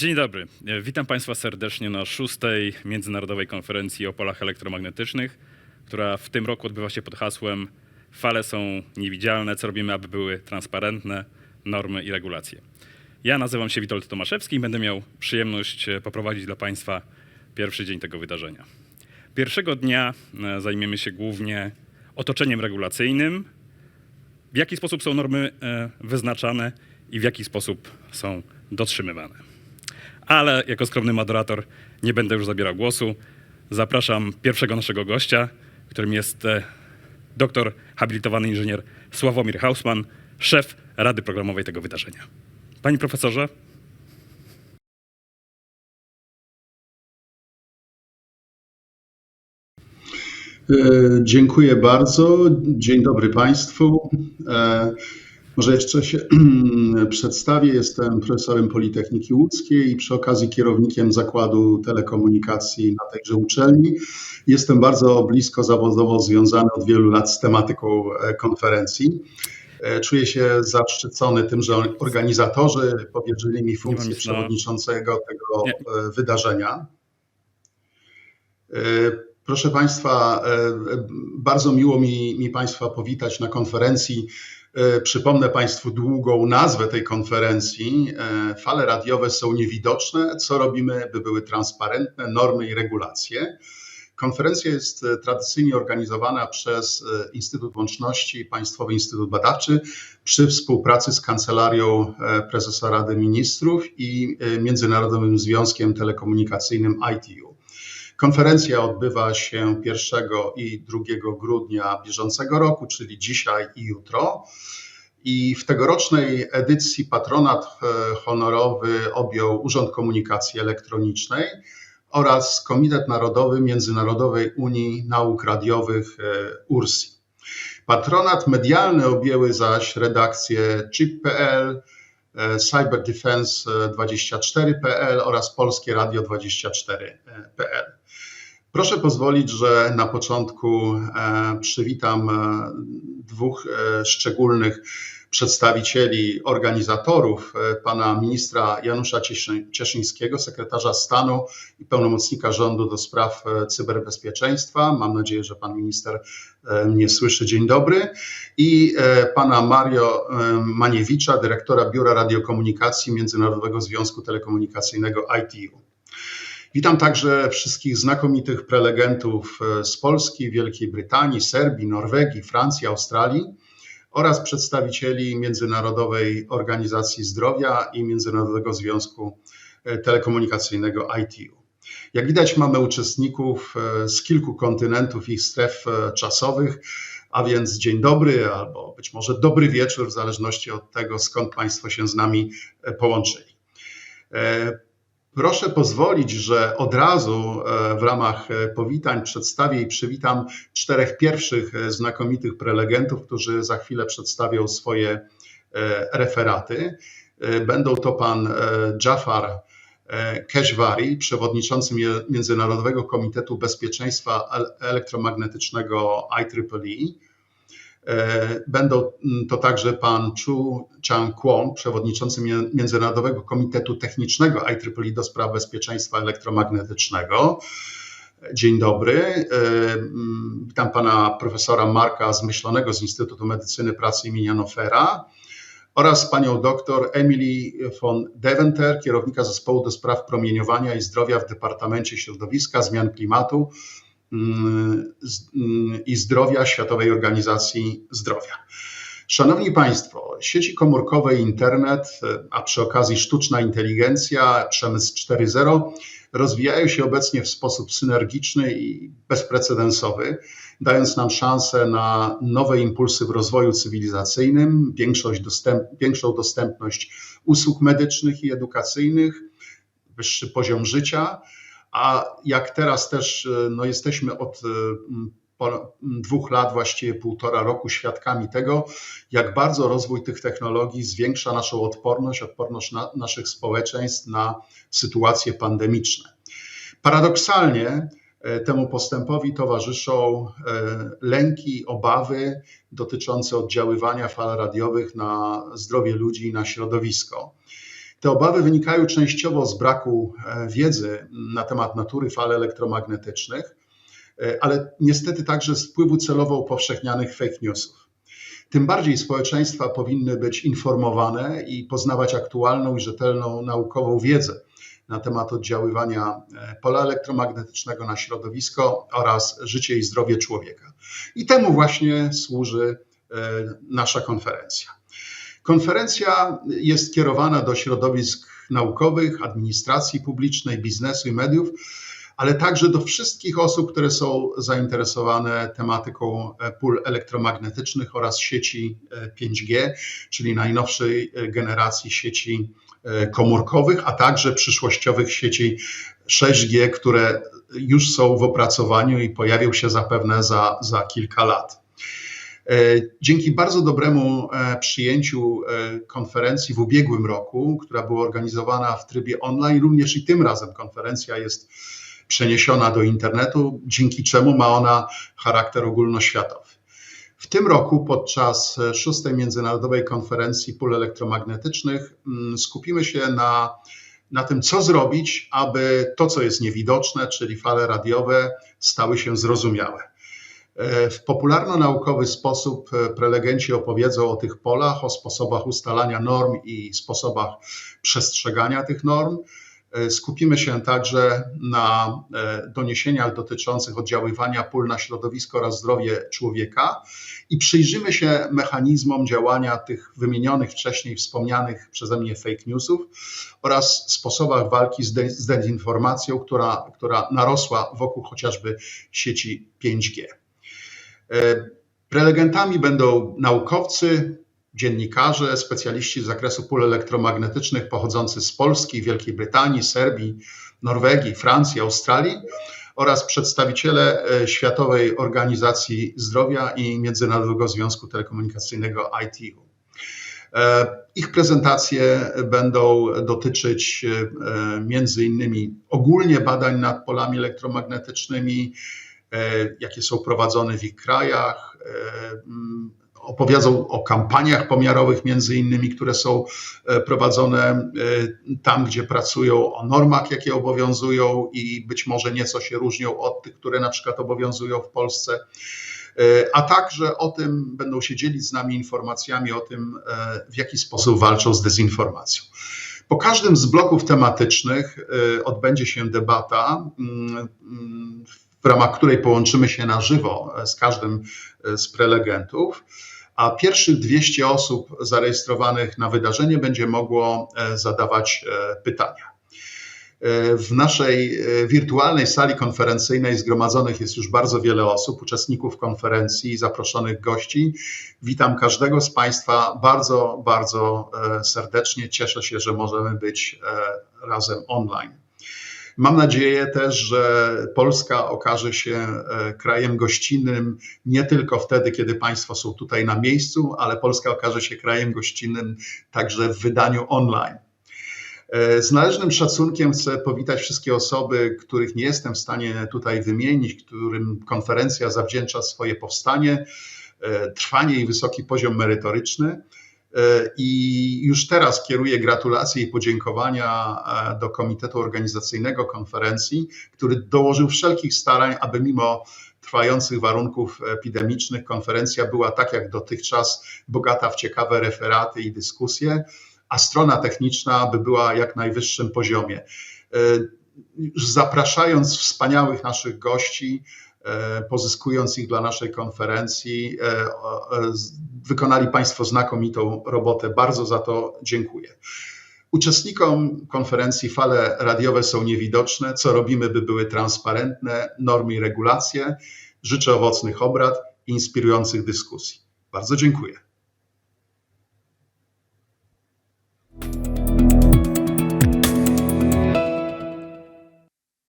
Dzień dobry. Witam Państwa serdecznie na szóstej Międzynarodowej Konferencji o Polach Elektromagnetycznych, która w tym roku odbywa się pod hasłem Fale są niewidzialne, co robimy, aby były transparentne, normy i regulacje. Ja nazywam się Witold Tomaszewski i będę miał przyjemność e, poprowadzić dla Państwa pierwszy dzień tego wydarzenia. Pierwszego dnia e, zajmiemy się głównie otoczeniem regulacyjnym, w jaki sposób są normy e, wyznaczane i w jaki sposób są dotrzymywane. Ale jako skromny moderator nie będę już zabierał głosu. Zapraszam pierwszego naszego gościa, którym jest e, doktor habilitowany inżynier Sławomir Hausman, szef Rady Programowej tego wydarzenia. Panie profesorze, E, Dziękuję bardzo. Dzień dobry Państwu. Może jeszcze się przedstawię. Jestem profesorem Politechniki Łódzkiej i przy okazji kierownikiem Zakładu Telekomunikacji na tejże uczelni. Jestem bardzo blisko zawodowo związany od wielu lat z tematyką e, konferencji. E, Czuję się zaszczycony tym, że organizatorzy powierzyli mi funkcję przewodniczącego tego Nie. e, wydarzenia. Proszę Państwa, bardzo miło mi, mi Państwa powitać na konferencji. E, Przypomnę Państwu długą nazwę tej konferencji. E, Fale radiowe są niewidoczne. Co robimy, by były transparentne normy i regulacje? Konferencja jest e, tradycyjnie organizowana przez Instytut Łączności, Państwowy Instytut Badawczy przy współpracy z Kancelarią Prezesa Rady Ministrów i Międzynarodowym Związkiem Telekomunikacyjnym ITU. Konferencja odbywa się 1 i 2 grudnia bieżącego roku, czyli dzisiaj i jutro. I w tegorocznej edycji patronat e, honorowy objął Urząd Komunikacji Elektronicznej oraz Komitet Narodowy Międzynarodowej Unii Nauk Radiowych e, URSI. Patronat medialny objęły zaś redakcje chip.pl, e, cyberdefense24.pl oraz Polskie Radio 24.pl. Proszę pozwolić, że na początku e, przywitam e, dwóch e, szczególnych przedstawicieli, organizatorów, pana ministra Janusza Cieszy- Cieszyńskiego, sekretarza stanu i pełnomocnika rządu do spraw cyberbezpieczeństwa. Mam nadzieję, że pan minister mnie słyszy. Dzień dobry. I pana Mario Maniewicza, dyrektora Biura Radiokomunikacji Międzynarodowego Związku Telekomunikacyjnego ITU. Witam także wszystkich znakomitych prelegentów e, z Polski, Wielkiej Brytanii, Serbii, Norwegii, Francji, Australii oraz przedstawicieli Międzynarodowej Organizacji Zdrowia i Międzynarodowego Związku e, Telekomunikacyjnego ITU. Jak widać, mamy uczestników e, z kilku kontynentów i stref czasowych, a więc dzień dobry albo być może dobry wieczór, w zależności od tego, skąd Państwo się z nami połączyli. Proszę pozwolić, że od razu e, w ramach e, powitań przedstawię i przywitam czterech pierwszych e, znakomitych prelegentów, którzy za chwilę przedstawią swoje referaty. Będą to pan Jafar Keshvari, przewodniczący Międzynarodowego Komitetu Bezpieczeństwa El- Elektromagnetycznego IEEE. E, Będą mm, to także pan Chu Chang-kwon, przewodniczący Mie- Międzynarodowego Komitetu Technicznego IEEE do spraw bezpieczeństwa elektromagnetycznego. Dzień dobry. E, mm, Witam pana profesora Marka Zmyślonego z Instytutu Medycyny Pracy imienia Nofera oraz panią doktor Emily von Deventer, kierownika zespołu do spraw promieniowania i zdrowia w Departamencie Środowiska, Zmian Klimatu i Zdrowia Światowej Organizacji Zdrowia. Szanowni Państwo, sieci komórkowe internet, a przy okazji sztuczna inteligencja, przemysł 4.0 rozwijają się obecnie w sposób synergiczny i bezprecedensowy, dając nam szansę na nowe impulsy w rozwoju cywilizacyjnym, dostęp, większą dostępność usług medycznych i edukacyjnych, wyższy poziom życia, a jak teraz też e, no, jesteśmy od e, dwóch lat, właściwie półtora roku świadkami tego, jak bardzo rozwój tych technologii zwiększa naszą odporność, odporność na, naszych społeczeństw na sytuacje pandemiczne. Paradoksalnie e, temu postępowi towarzyszą lęki, obawy dotyczące oddziaływania fal radiowych na zdrowie ludzi i na środowisko. Te obawy wynikają częściowo z braku e, wiedzy na temat natury fal elektromagnetycznych, e, ale niestety także z wpływu celowo upowszechnianych fake newsów. Tym bardziej społeczeństwa powinny być informowane i poznawać aktualną i rzetelną naukową wiedzę na temat oddziaływania e, pola elektromagnetycznego na środowisko oraz życie i zdrowie człowieka. I temu właśnie służy nasza konferencja. Konferencja jest kierowana do środowisk naukowych, administracji publicznej, biznesu i mediów, ale także do wszystkich osób, które są zainteresowane tematyką pól elektromagnetycznych oraz sieci 5G, czyli najnowszej generacji sieci komórkowych, a także przyszłościowych sieci 6G, które już są w opracowaniu i pojawią się zapewne za, za kilka lat. E, dzięki bardzo dobremu e, przyjęciu e, konferencji w ubiegłym roku, która była organizowana w trybie online, również i tym razem konferencja jest przeniesiona do internetu, dzięki czemu ma ona charakter ogólnoświatowy. W tym roku podczas szóstej Międzynarodowej Konferencji Pól Elektromagnetycznych mm, skupimy się na, na tym, co zrobić, aby to, co jest niewidoczne, czyli fale radiowe, stały się zrozumiałe. W popularno-naukowy sposób e, prelegenci opowiedzą o tych polach, o sposobach ustalania norm i sposobach przestrzegania tych norm. E, skupimy się także na e, doniesieniach dotyczących oddziaływania pól na środowisko oraz zdrowie człowieka i przyjrzymy się mechanizmom działania tych wymienionych wcześniej wspomnianych przeze mnie fake newsów oraz sposobach walki z dezinformacją, która, która narosła wokół chociażby sieci 5G. E, prelegentami będą naukowcy, dziennikarze, specjaliści z zakresu pól elektromagnetycznych pochodzący z Polski, Wielkiej Brytanii, Serbii, Norwegii, Francji, Australii oraz przedstawiciele e, Światowej Organizacji Zdrowia i Międzynarodowego Związku Telekomunikacyjnego ITU. E, ich prezentacje będą dotyczyć między innymi ogólnie badań nad polami elektromagnetycznymi, jakie są prowadzone w ich krajach. E, mm, opowiedzą o kampaniach pomiarowych, między innymi, które są e, prowadzone tam, gdzie pracują, o normach, jakie obowiązują i być może nieco się różnią od tych, które na przykład obowiązują w Polsce. A także o tym będą się dzielić z nami informacjami o tym, w jaki sposób walczą z dezinformacją. Po każdym z bloków tematycznych odbędzie się debata mm, mm, w ramach której połączymy się na żywo z każdym z prelegentów. A pierwszych 200 osób zarejestrowanych na wydarzenie będzie mogło e, zadawać e, pytania. E, w naszej wirtualnej sali konferencyjnej zgromadzonych jest już bardzo wiele osób, uczestników konferencji, zaproszonych gości. Witam każdego z Państwa bardzo, bardzo serdecznie. Cieszę się, że możemy być razem online. Mam nadzieję też, że Polska okaże się e, krajem gościnnym nie tylko wtedy, kiedy Państwo są tutaj na miejscu, ale Polska okaże się krajem gościnnym także w wydaniu online. E, z należnym szacunkiem chcę powitać wszystkie osoby, których nie jestem w stanie tutaj wymienić, którym konferencja zawdzięcza swoje powstanie, e, trwanie i wysoki poziom merytoryczny. E, I już teraz kieruję gratulacje i podziękowania e, do Komitetu Organizacyjnego konferencji, który dołożył wszelkich starań, aby mimo trwających warunków epidemicznych konferencja była tak jak dotychczas bogata w ciekawe referaty i dyskusje, a strona techniczna by była jak najwyższym poziomie. E, zapraszając wspaniałych naszych gości, pozyskując ich dla naszej konferencji. E, e, wykonali Państwo znakomitą robotę. Bardzo za to dziękuję. Uczestnikom konferencji fale radiowe są niewidoczne. Co robimy, by były transparentne normy i regulacje? Życzę owocnych obrad i inspirujących dyskusji. Bardzo dziękuję.